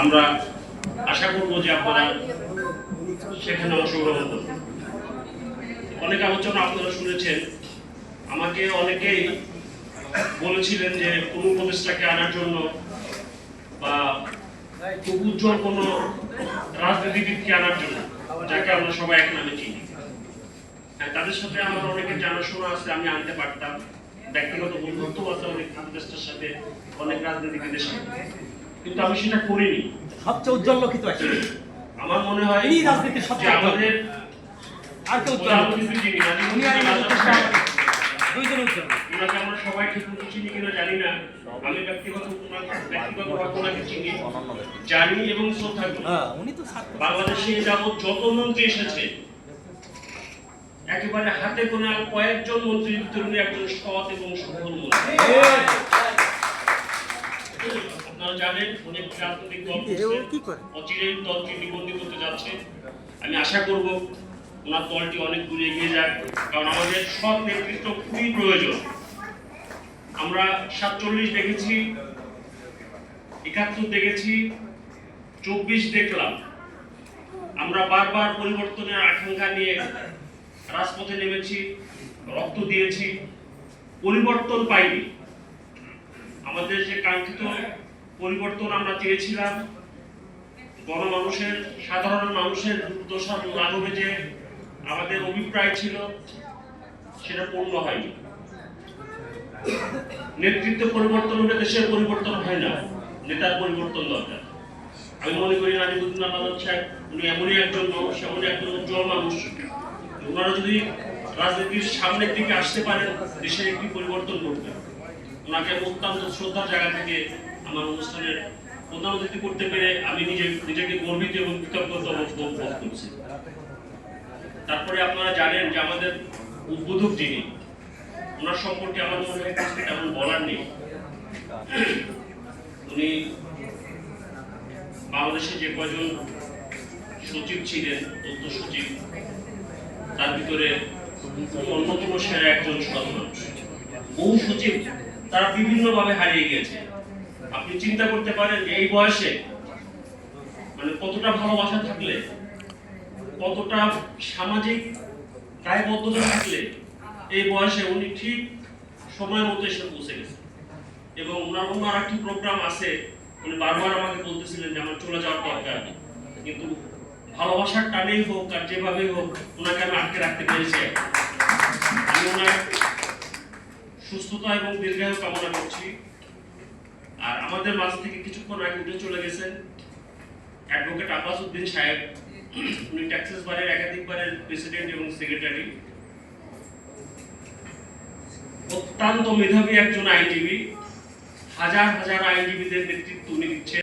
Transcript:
আমরা আশা করব যে আপনারা সেখানে অংশগ্রহণ করবেন। অনেক আলোচনা আপনারা শুনেছেন। আমাকে অনেকেই বলেছিলেন যে কোন উপদেষ্টাকে আনার জন্য বা খুব উজ্জ্বল কোনো রাজনীতিবিদকে আনার জন্য যাকে আমরা সবাই এক নামে চিনি। হ্যাঁ, তাদের সাথে আমার অনেকের জানাশোনা আছে আমি আনতে পারতাম। ব্যক্তিগত বন্ধুত্ব আছে অনেক সাথে অনেক রাজনীতিবিদের সাথে। কিন্তু আমি সেটা করিনি। সবচেয়ে উজ্জ্বল লক্ষিত আছে আমার মনে হয় ইনি রাজনীতির সবচেয়ে আমাদের আর কেউ উজ্জ্বল উনি আর দুইজন উজ্জ্বল। ওনাকে আমরা সবাই ঠিক মতো চিনি কিনা জানি না। আমি ব্যক্তিগত ব্যক্তিগতভাবে ওনাকে চিনি জানি এবং শ্রদ্ধা করি। হ্যাঁ উনি তো ছাত্র বাংলাদেশে যাবৎ যত মন্ত্রী এসেছে একেবারে হাতে গোনা কয়েকজন মন্ত্রীর ভিতরে একজন সৎ এবং সফল মন্ত্রী। জানেন অনেক রাজনৈতিক দল অচিরেই দলটি নিবন্ধিত হতে যাচ্ছে। আমি আশা করব ওনার দলটি অনেক দূরে এগিয়ে যাক কারণ আমাদের সব নেতৃত্ব খুবই প্রয়োজন। আমরা সাতচল্লিশ দেখেছি একাত্তর দেখেছি চব্বিশ দেখলাম। আমরা বারবার পরিবর্তনের আকাঙ্ক্ষা নিয়ে রাজপথে নেমেছি রক্ত দিয়েছি পরিবর্তন পাইনি। আমাদের যে কাঙ্ক্ষিত পরিবর্তন আমরা চেয়েছিলাম। গণমানুষের, সাধারণ মানুষের দুর্দশা লাঘবে যে আমাদের অভিপ্রায় ছিল, সেটা পূর্ণ হয়নি। নেতৃত্ব পরিবর্তন হলে দেশের পরিবর্তন হয় না, নেতার পরিবর্তন দরকার। আমি মনে করি নাজিবুদ্দিন আহমদ সাহেব উনি এমনই একজন মানুষ, এমনই একজন উজ্জ্বল মানুষ। ওনারা যদি রাজনীতির সামনের দিকে আসতে পারেন দেশের একটি পরিবর্তন করতে ওনাকে অত্যন্ত শ্রদ্ধার জায়গা থেকে আমার অনুষ্ঠানের প্রধান অতিথি করতে পেরে আমি নিজে, নিজেকে গর্বিত এবং কৃতজ্ঞতা করছি। তারপরে আপনারা জানেন যে আমাদের উদ্বোধক যিনি, ওনার সম্পর্কে আমার মনে হয় কিছু তেমন বলার নেই। উনি বাংলাদেশে যে কজন সচিব ছিলেন, তথ্য সচিব, তার ভিতরে অন্যতম সেরা একজন মানুষ। বহু সচিব তারা বিভিন্নভাবে হারিয়ে গিয়েছে। আপনি চিন্তা করতে পারেন এই বয়সে মানে কতটা ভালোবাসা থাকলে, কতটা সামাজিক দায়বদ্ধতা থাকলে এই বয়সে উনি ঠিক সময় মতো এসে পৌঁছে গেছে এবং ওনার অন্য আর একটি প্রোগ্রাম আছে, উনি বারবার আমাকে বলতেছিলেন যে আমার চলে যাওয়ার দরকার কিন্তু ভালোবাসার টানেই হোক আর যেভাবেই হোক, ওনাকে আমি আটকে রাখতে পেরেছি আমি ওনার সুস্থতা এবং দীর্ঘায়ু কামনা করছি। আর আমাদের মাঝ থেকে কিছুক্ষণ আগে উঠে চলে গেছেন। অ্যাডভোকেট আব্বাস উদ্দিন সাহেব। উনি ট্যাক্সেস বারের একাধিকবারের প্রেসিডেন্ট এবং সেক্রেটারি অত্যন্ত মেধাবী একজন আইনজীবী। হাজার হাজার আইনজীবীদের নেতৃত্ব উনি দিচ্ছেন।